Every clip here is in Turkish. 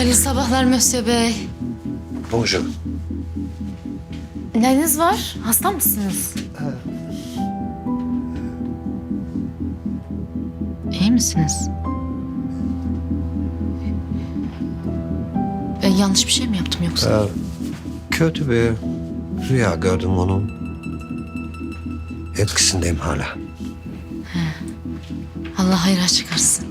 Hayırlı sabahlar Mösyö Bey. Bonjour. Neyiniz var? Hasta mısınız? İyi misiniz? Ben yanlış bir şey mi yaptım yoksa? Ee, kötü bir rüya gördüm onun. Etkisindeyim hala. Allah hayra çıkarsın.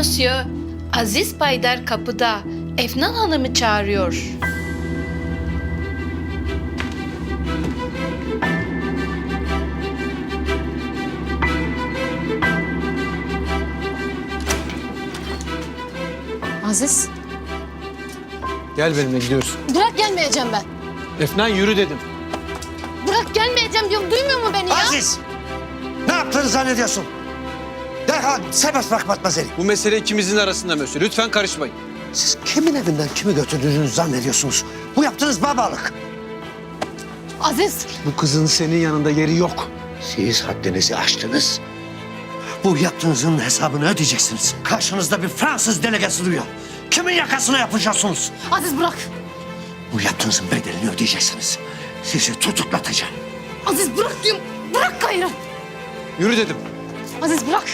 Monsieur, Aziz Baydar kapıda. Efnan Hanım'ı çağırıyor. Aziz. Gel benimle gidiyoruz. Bırak gelmeyeceğim ben. Efnan yürü dedim. Bırak gelmeyeceğim diyorum. Duymuyor mu beni ya? Aziz! Ne yaptığını zannediyorsun? Derhal serbest bırak Matmazel'i. Bu mesele ikimizin arasında Mösyö. Lütfen karışmayın. Siz kimin evinden kimi götürdüğünüzü zannediyorsunuz? Bu yaptığınız babalık. Aziz. Bu kızın senin yanında yeri yok. Siz haddinizi aştınız. Bu yaptığınızın hesabını ödeyeceksiniz. Karşınızda bir Fransız delegesi duruyor. Kimin yakasına yapacaksınız? Aziz bırak. Bu yaptığınızın bedelini ödeyeceksiniz. Sizi tutuklatacağım. Aziz bırak diyorum. Bırak gayrı. Yürü dedim. Aziz bırak.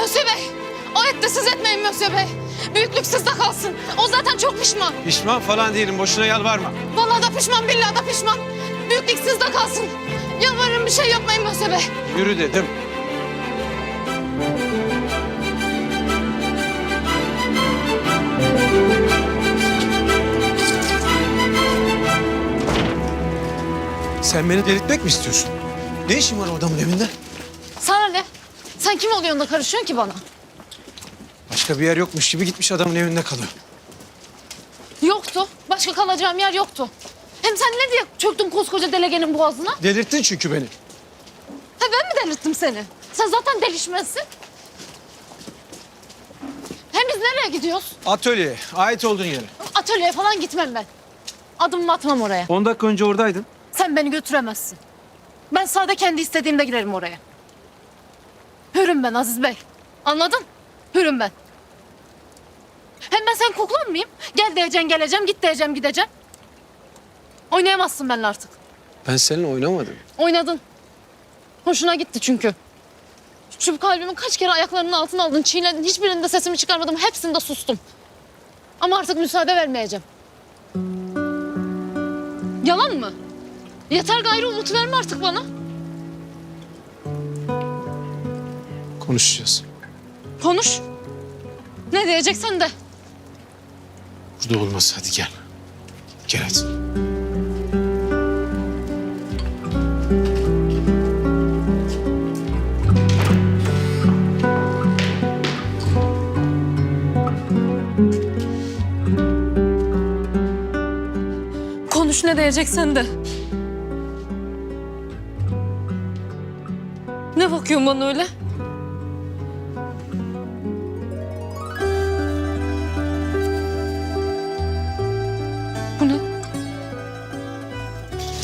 Mösyö Bey. O etti siz etmeyin Mösyö Bey. Büyüklük sizde kalsın. O zaten çok pişman. Pişman falan değilim. Boşuna yalvarma. Vallahi da pişman, billahi da pişman. Büyüklük sizde kalsın. Yalvarırım bir şey yapmayın Mösyö Bey. Yürü dedim. Sen beni delirtmek mi istiyorsun? Ne işin var o adamın evinde? Sana ne? Sen kim oluyorsun da karışıyorsun ki bana? Başka bir yer yokmuş gibi gitmiş adamın evinde kalıyor. Yoktu. Başka kalacağım yer yoktu. Hem sen ne diye çöktün koskoca delegenin boğazına? Delirttin çünkü beni. Ha ben mi delirttim seni? Sen zaten delişmezsin. Hem biz nereye gidiyoruz? Atölyeye, ait olduğun yere. Atölyeye falan gitmem ben. Adımımı atmam oraya. 10 dakika önce oradaydın. Sen beni götüremezsin. Ben sadece kendi istediğimde girerim oraya. Hürüm ben Aziz Bey. Anladın? Hürüm ben. Hem ben sen kuklan mıyım? Gel diyeceksin geleceğim, git diyeceğim gideceğim. Oynayamazsın benimle artık. Ben seninle oynamadım. Oynadın. Hoşuna gitti çünkü. Şu kalbimi kaç kere ayaklarının altına aldın, çiğnedin. Hiçbirinde sesimi çıkarmadım, hepsinde sustum. Ama artık müsaade vermeyeceğim. Yalan mı? Yeter gayrı umut verme artık bana. Konuşacağız. Konuş. Ne diyeceksen de. Burada olmaz. Hadi gel. Gel hadi. Konuş ne diyeceksen de. Ne bakıyorsun bana öyle?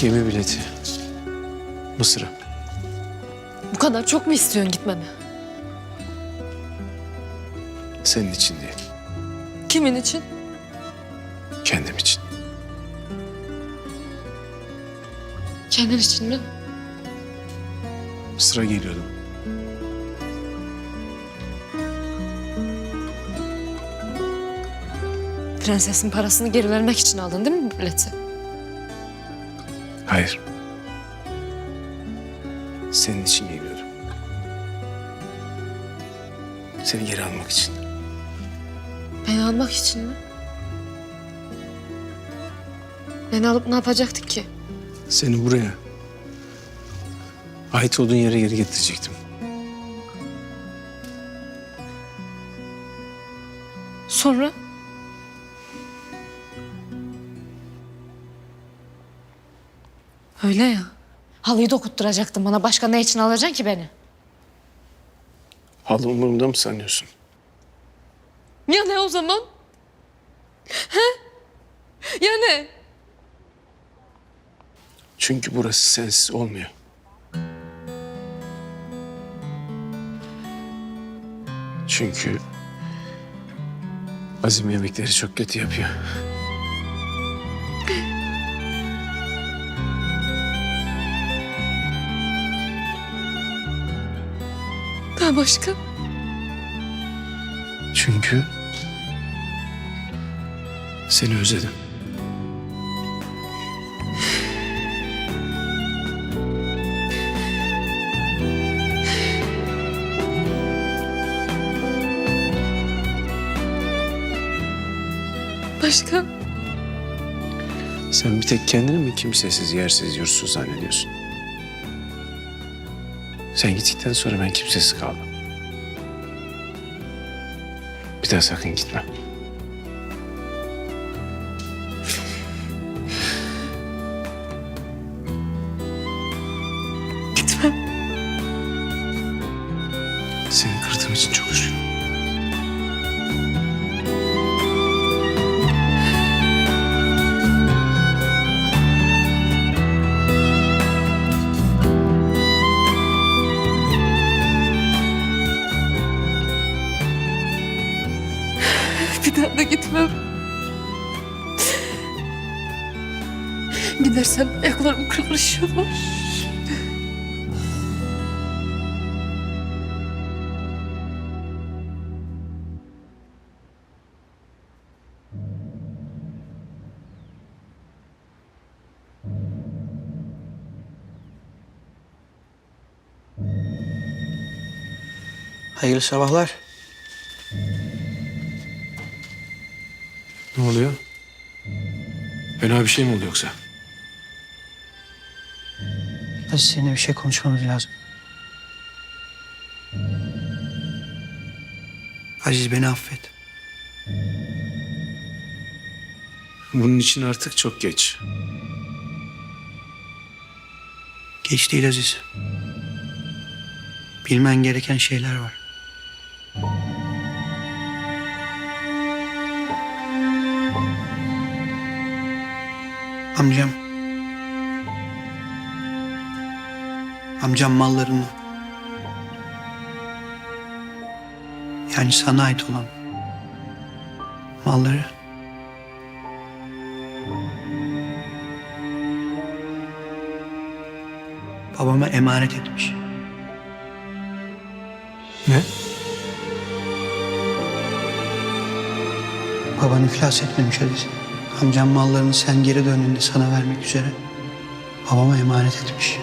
Gemi bileti. Mısır'a. Bu kadar çok mu istiyorsun gitmemi? Senin için değil. Kimin için? Kendim için. Kendin için mi? Mısır'a geliyordum. Prensesin parasını geri vermek için aldın değil mi bu bileti? Hayır. Senin için geliyordum. Seni geri almak için. Beni almak için mi? Beni alıp ne yapacaktık ki? Seni buraya ait olduğun yere geri getirecektim. Sonra? Öyle ya. Halıyı dokutturacaktın bana. Başka ne için alacaksın ki beni? Halı umurumda mı sanıyorsun? Ya ne o zaman? He? Ya ne? Çünkü burası sensiz olmuyor. Çünkü Azim yemekleri çok kötü yapıyor. Daha başka? Çünkü seni özledim. Başka? Sen bir tek kendini mi kimsesiz, yersiz, yursuz zannediyorsun? Sen gittikten sonra ben kimsesiz kaldım. Bir daha sakın gitme. Gitmem. Seni kırdığım için çok üzgünüm. Da gitmem. Gidersem ayaklarım kırılır. Hayırlı sabahlar. Ne oluyor? Fena bir şey mi oldu yoksa? Aziz seninle bir şey konuşmamız lazım. Aziz beni affet. Bunun için artık çok geç. Geç değil Aziz. Bilmen gereken şeyler var. Amcam. Amcam mallarını. Yani sana ait olan malları babama emanet etmiş. Ne? Baban iflas etmemiş Aziz. Amcam mallarını sen geri döndüğünde sana vermek üzere babama emanet etmiş.